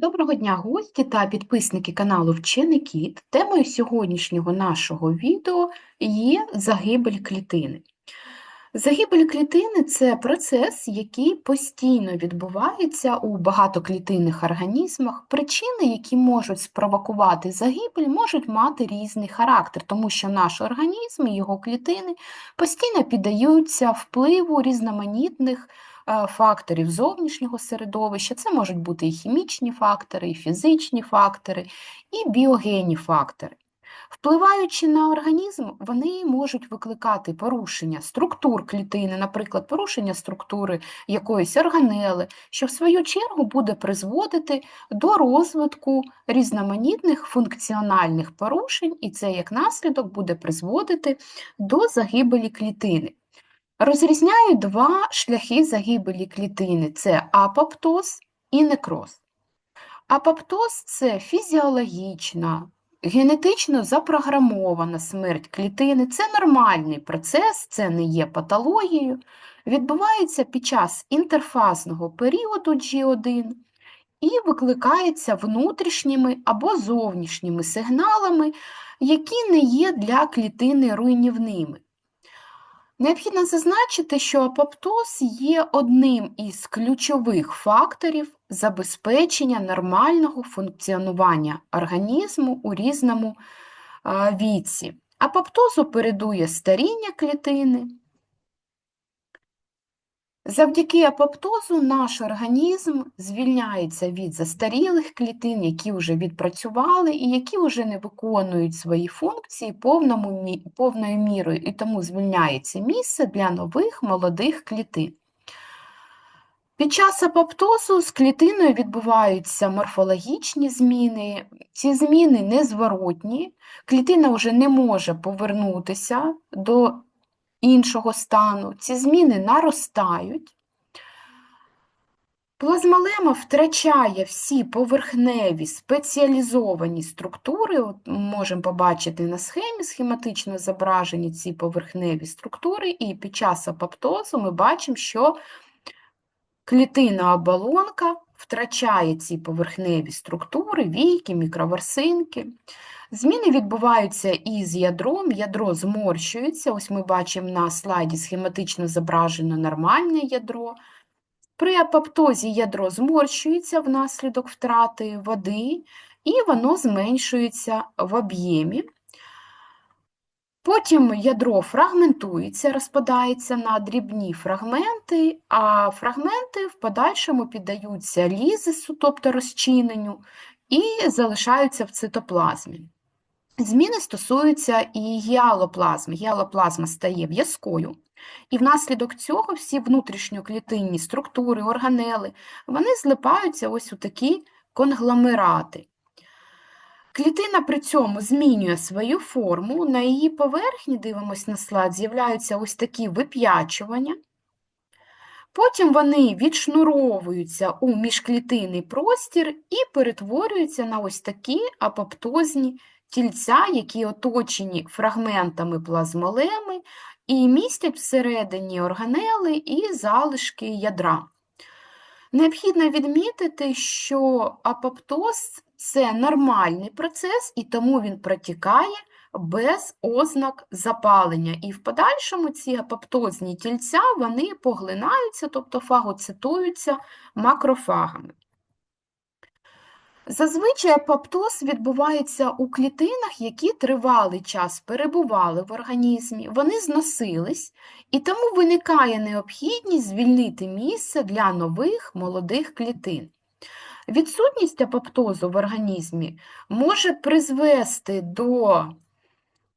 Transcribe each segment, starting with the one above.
Доброго дня, гості та підписники каналу Вчений Кіт. Темою сьогоднішнього нашого відео є загибель клітини. Загибель клітини це процес, який постійно відбувається у багатоклітинних організмах. Причини, які можуть спровокувати загибель, можуть мати різний характер, тому що наш організм і його клітини постійно піддаються впливу різноманітних факторів зовнішнього середовища. Це можуть бути і хімічні фактори, і фізичні фактори, і біогенні фактори. Впливаючи на організм, вони можуть викликати порушення структур клітини, наприклад, порушення структури якоїсь органели, що в свою чергу буде призводити до розвитку різноманітних функціональних порушень, і це як наслідок буде призводити до загибелі клітини. Розрізняють два шляхи загибелі клітини: це апоптоз і некроз. Апоптоз це фізіологічна, генетично запрограмована смерть клітини. Це нормальний процес, це не є патологією. Відбувається під час інтерфазного періоду G1 і викликається внутрішніми або зовнішніми сигналами, які не є для клітини руйнівними. Необхідно зазначити, що апоптоз є одним із ключових факторів забезпечення нормального функціонування організму у різному віці. Апоптозу передує старіння клітини. Завдяки апоптозу наш організм звільняється від застарілих клітин, які вже відпрацювали і які вже не виконують свої функції повному, повною мірою, і тому звільняється місце для нових молодих клітин. Під час апоптозу з клітиною відбуваються морфологічні зміни, ці зміни незворотні, клітина вже не може повернутися до іншого стану, ці зміни наростають. Плазмалема втрачає всі поверхневі спеціалізовані структури, От можемо побачити на схемі схематично зображені ці поверхневі структури, і під час апоптозу ми бачимо, що клітина оболонка втрачає ці поверхневі структури, війки, мікроверсинки. Зміни відбуваються із ядром, ядро зморщується. Ось ми бачимо на слайді схематично зображено нормальне ядро. При апоптозі ядро зморщується внаслідок втрати води, і воно зменшується в об'ємі. Потім ядро фрагментується, розпадається на дрібні фрагменти, а фрагменти в подальшому піддаються лізису, тобто розчиненню, і залишаються в цитоплазмі. Зміни стосуються і гіалоплазми. Гіалоплазма стає в'язкою, і внаслідок цього всі внутрішньоклітинні структури, органели, вони злипаються ось у такі конгломерати. Клітина при цьому змінює свою форму, на її поверхні, дивимось на слайд, з'являються ось такі вип'ячування. Потім вони відшнуровуються у міжклітинний простір і перетворюються на ось такі апоптозні тільця, які оточені фрагментами плазмолеми і містять всередині органели і залишки ядра. Необхідно відмітити, що апоптоз це нормальний процес, і тому він протікає без ознак запалення. І в подальшому ці апоптозні тільця вони поглинаються, тобто фагоцитуються макрофагами. Зазвичай апоптоз відбувається у клітинах, які тривалий час перебували в організмі, вони зносились, і тому виникає необхідність звільнити місце для нових молодих клітин. Відсутність апоптозу в організмі може призвести до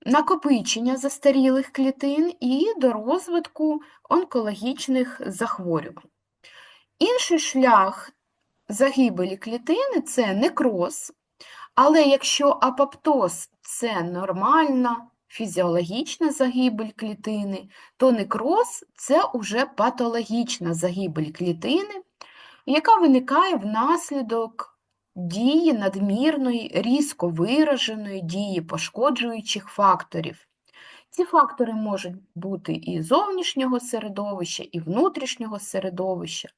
накопичення застарілих клітин і до розвитку онкологічних захворювань. Інший шлях загибелі клітини це некроз, але якщо апоптоз це нормальна фізіологічна загибель клітини, то некроз це уже патологічна загибель клітини, яка виникає внаслідок дії надмірної, різко вираженої дії пошкоджуючих факторів. Ці фактори можуть бути і зовнішнього середовища, і внутрішнього середовища.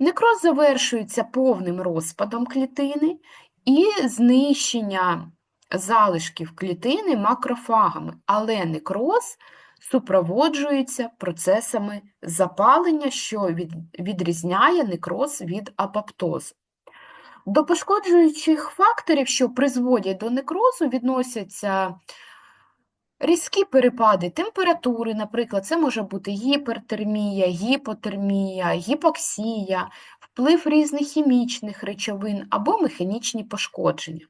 Некроз завершується повним розпадом клітини і знищення залишків клітини макрофагами, але некроз супроводжується процесами запалення, що від, відрізняє некроз від апоптозу. До пошкоджуючих факторів, що призводять до некрозу, відносяться різкі перепади температури, наприклад, це може бути гіпертермія, гіпотермія, гіпоксія, вплив різних хімічних речовин або механічні пошкодження.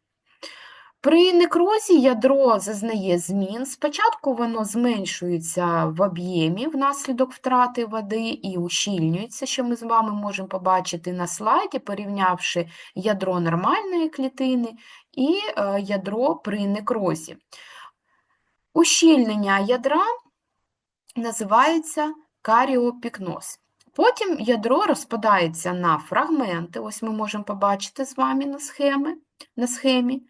При некрозі ядро зазнає змін. Спочатку воно зменшується в об'ємі внаслідок втрати води і ущільнюється, що ми з вами можемо побачити на слайді, порівнявши ядро нормальної клітини і е, ядро при некрозі. Ущільнення ядра називається каріопікноз. Потім ядро розпадається на фрагменти, ось ми можемо побачити з вами на, схеми, на схемі.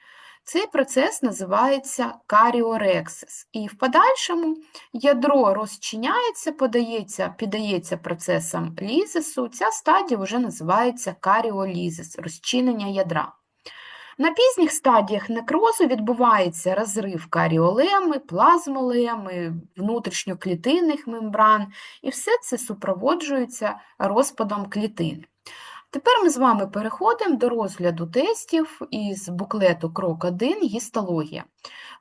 Цей процес називається каріорексис. І в подальшому ядро розчиняється, подається, піддається процесам лізису. Ця стадія вже називається каріолізис, розчинення ядра. На пізніх стадіях некрозу відбувається розрив каріолеми, плазмолеми, внутрішньоклітинних мембран, і все це супроводжується розпадом клітини. Тепер ми з вами переходимо до розгляду тестів із буклету Крок 1 гістологія.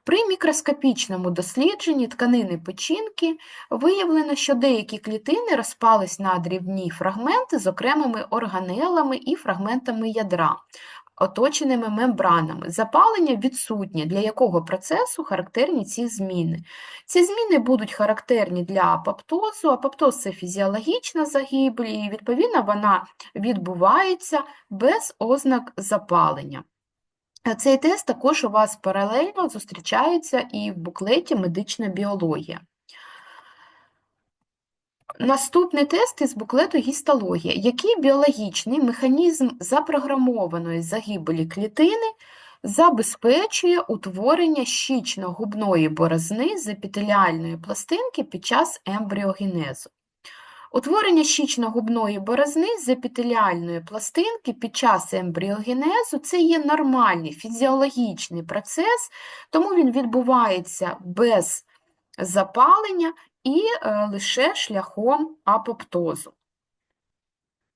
При мікроскопічному дослідженні тканини печінки виявлено, що деякі клітини розпались на дрібні фрагменти з окремими органелами і фрагментами ядра, оточеними мембранами. Запалення відсутнє, для якого процесу характерні ці зміни. Ці зміни будуть характерні для апоптозу. Апоптоз – це фізіологічна загибель, і, відповідно, вона відбувається без ознак запалення. Цей тест також у вас паралельно зустрічається і в буклеті медична біологія. Наступний тест із буклету гістологія. Який біологічний механізм запрограмованої загибелі клітини забезпечує утворення щічно-губної борозни з епітеліальної пластинки під час ембріогенезу? Утворення щічно-губної борозни з епітеліальної пластинки під час ембріогенезу це є нормальний фізіологічний процес, тому він відбувається без запалення і е, лише шляхом апоптозу.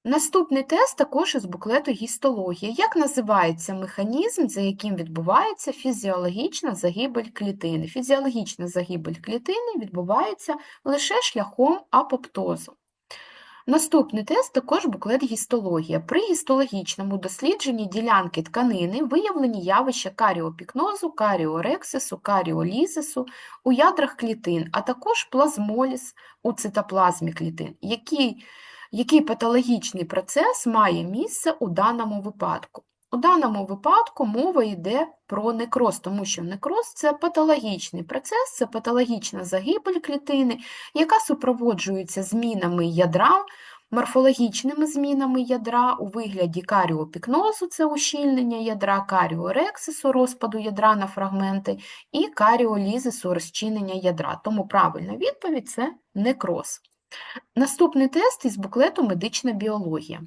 Наступний тест також із буклету гістологія. Як називається механізм, за яким відбувається фізіологічна загибель клітини? Фізіологічна загибель клітини відбувається лише шляхом апоптозу. Наступний тест також буклет гістологія. При гістологічному дослідженні ділянки тканини виявлені явища каріопікнозу, каріорексису, каріолізису у ядрах клітин, а також плазмоліз у цитоплазмі клітин. Який, який патологічний процес має місце у даному випадку? У даному випадку мова йде про некроз, тому що некроз це патологічний процес, це патологічна загибель клітини, яка супроводжується змінами ядра, морфологічними змінами ядра у вигляді каріопікнозу, це ущільнення ядра, каріорексису, розпаду ядра на фрагменти, і каріолізису, розчинення ядра. Тому правильна відповідь це некроз. Наступний тест із буклету медична біологія.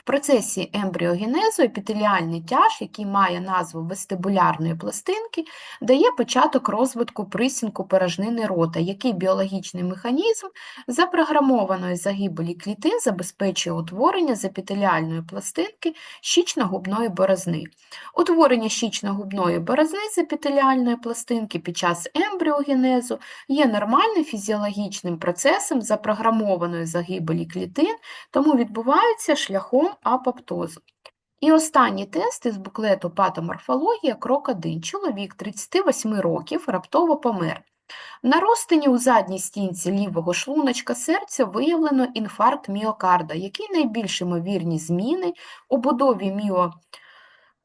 В процесі ембріогенезу епітеліальний тяж, який має назву вестибулярної пластинки, дає початок розвитку присінку порожнини рота, який біологічний механізм запрограмованої загибелі клітин забезпечує утворення з епітеліальної пластинки щічно-губної борозни. Утворення щічно-губної борозни з епітеліальної пластинки під час ембріогенезу є нормальним фізіологічним процесом запрограмованої загибелі клітин, тому відбувається шляхом апоптозу. І останній тест із буклету патоморфологія крок 1. Чоловік 38 років раптово помер. На розтині у задній стінці лівого шлуночка серця виявлено інфаркт міокарда, який найбільш ймовірні зміни у будові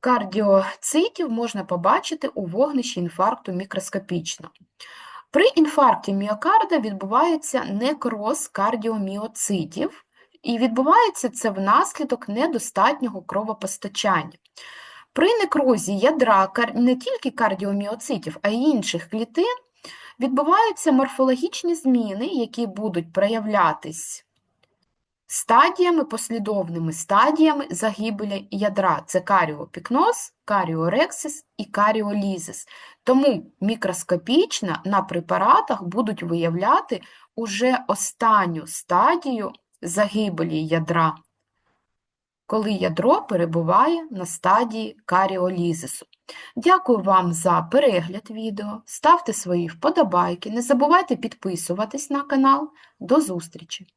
міокардіоцитів можна побачити у вогнищі інфаркту мікроскопічно. При інфаркті міокарда відбувається некроз кардіоміоцитів, і відбувається це внаслідок недостатнього кровопостачання. При некрозі ядра не тільки кардіоміоцитів, а й інших клітин відбуваються морфологічні зміни, які будуть проявлятись стадіями, послідовними стадіями загибелі ядра. Це каріопікноз, каріорексис і каріолізис. Тому мікроскопічно на препаратах будуть виявляти уже останню стадію загибелі ядра, коли ядро перебуває на стадії каріолізису. Дякую вам за перегляд відео, ставте свої вподобайки, не забувайте підписуватись на канал. До зустрічі!